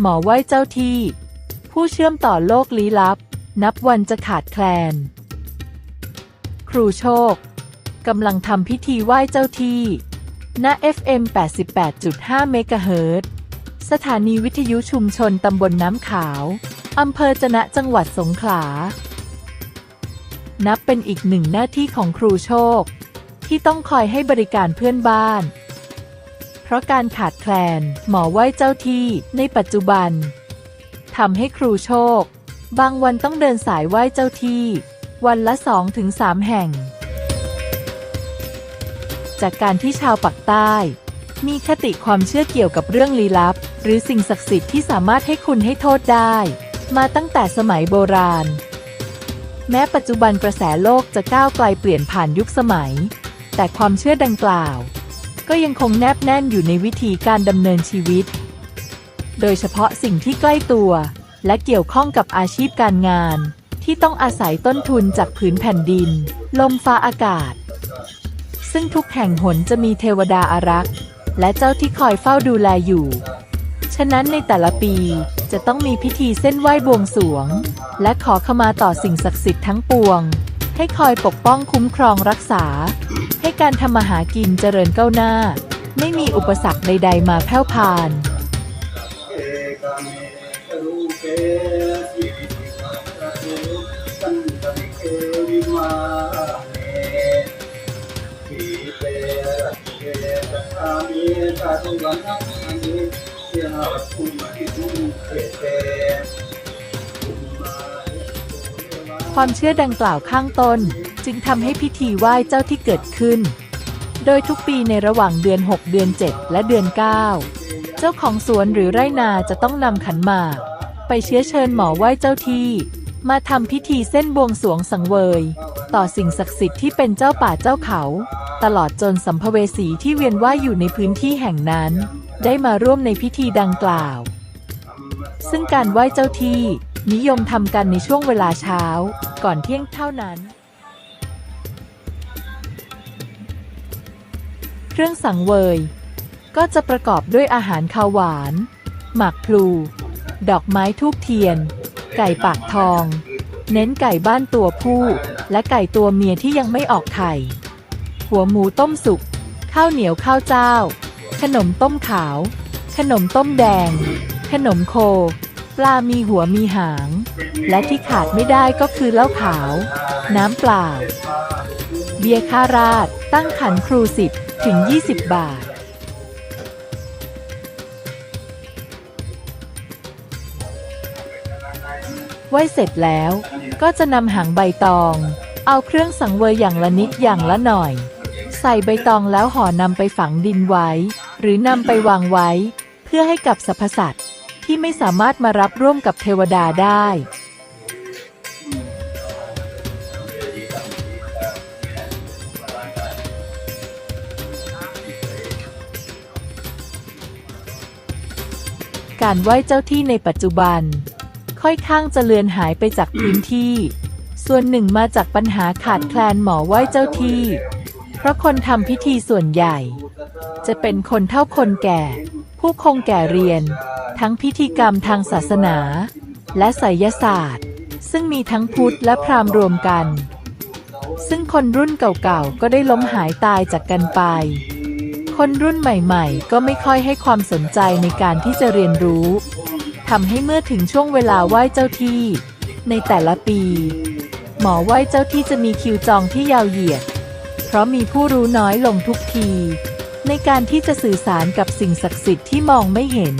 หมอไหว้เจ้าที่ ผู้เชื่อมต่อโลกลี้ลับ นับวันจะขาดแคลน ครูโชคกำลังทำพิธีไหว้เจ้าที่ ณ FM 88.5 เมกะเฮิรตสถานีวิทยุชุมชนตำบลน้ำขาวอำเภอจะนะจังหวัดสงขลา นับเป็นอีกหนึ่งหน้าที่ของครูโชค ที่ต้องคอยให้บริการเพื่อนบ้าน เพราะการขาดแคลน หมอไหว้เจ้าที่ในปัจจุบันทำให้ครูโชค บางวันต้องเดินสายไหว้เจ้าที่ วันละ2-3ถึง3แห่ง จากการที่ชาวปักใต้ มีคติความเชื่อเกี่ยวกับเรื่องลี้ลับ หรือสิ่งศักดิ์สิทธิ์ที่สามารถให้คุณให้โทษได้ มาตั้งแต่สมัยโบราณ แม้ปัจจุบันกระแสโลกจะก้าวไกลเปลี่ยนผ่านยุคสมัย แต่ความเชื่อดังกล่าว ก็ยังคงแนบแน่นอยู่ในวิธีการดำเนินชีวิต โดยเฉพาะสิ่งที่ใกล้ตัว และเกี่ยวข้องกับอาชีพการงาน ที่ต้องอาศัยต้นทุนจากผืนแผ่นดิน ลมฟ้าอากาศ ซึ่งทุกแห่งหนจะมีเทวดาอารักษ์ และเจ้าที่คอยเฝ้าดูแลอยู่ ฉะนั้นในแต่ละปีจะต้องมีพิธีเส้นไหว้บวงสรวง และขอขมาต่อสิ่งศักดิ์สิทธิ์ทั้งปวง ให้คอยปกป้องคุ้มครองรักษา ให้การทำมาหากินเจริญก้าวหน้า ไม่มีอุปสรรคใด ๆ มาแพร่พานความเชื่อดังกล่าวข้างต้น จึงทำให้พิธีไหว้เจ้าที่เกิดขึ้น โดยทุกปีในระหว่างเดือน 6 เดือน 7 และเดือน 9 เจ้าของสวนหรือไร่นาจะต้องนำขันหมาก ไปเชื้อเชิญหมอไหว้เจ้าที่ มาทำพิธีเส้นบวงสรวงสังเวย ต่อสิ่งศักดิ์สิทธิ์ที่เป็นเจ้าป่าเจ้าเขา ตลอดจนสัมภเวสีที่เวียนว่ายอยู่ในพื้นที่แห่งนั้น ได้มาร่วมในพิธีดังกล่าว ซึ่งการไหว้เจ้าที่นิยมทำกันในช่วงเวลาเช้า ก่อนเที่ยงเท่านั้น เครื่องสังเวย ก็จะประกอบด้วยอาหารข้าวหวาน หมากพลู ดอกไม้ทูบเทียน ไก่ปากทอง เน้นไก่บ้านตัวผู้ และไก่ตัวเมียที่ยังไม่ออกไข่ หัวหมูต้มสุก ข้าวเหนียวข้าวเจ้า ขนมต้มขาว ขนมต้มแดง ขนมโค ปลามีหัวมีหาง และที่ขาดไม่ได้ก็คือเหล้าขาว น้ำเปล่าเบียร์ค่าราดตั้งขันครูสิบ ถึง 20 บาท ไหว้เสร็จแล้วก็จะนำหางใบตอง เอาเครื่องสังเวยอย่างละนิดอย่างละหน่อย ใส่ใบตองแล้วห่อนำไปฝังดินไว้ หรือนำไปวางไว้ เพื่อให้กับสรรพสัตว์ที่ไม่สามารถมารับร่วมกับเทวดาได้ การไหว้เจ้าที่ในปัจจุบัน ค่อยข้างจะเลือนหายไปจากพื้นที่ ส่วนหนึ่งมาจากปัญหาขาดแคลนหมอไหว้เจ้าที่ เพราะคนทำพิธีส่วนใหญ่ จะเป็นคนเท่าคนแก่ ผู้คงแก่เรียน ทั้งพิธีกรรมทางศาสนา และไสยศาสตร์ ซึ่งมีทั้งพุทธและพราหมณ์รวมกัน ซึ่งคนรุ่นเก่าๆก็ได้ล้มหายตายจากกันไป คนรุ่นใหม่ๆ ก็ไม่ค่อยให้ความสนใจในการที่จะเรียนรู้ทำให้เมื่อถึงช่วงเวลาไหว้เจ้าที่ ในแต่ละปี หมอไหว้เจ้าที่จะมีคิวจองที่ยาวเหยียด เพราะมีผู้รู้น้อยลงทุกที ในการที่จะสื่อสารกับสิ่งศักดิ์สิทธิ์ที่มองไม่เห็น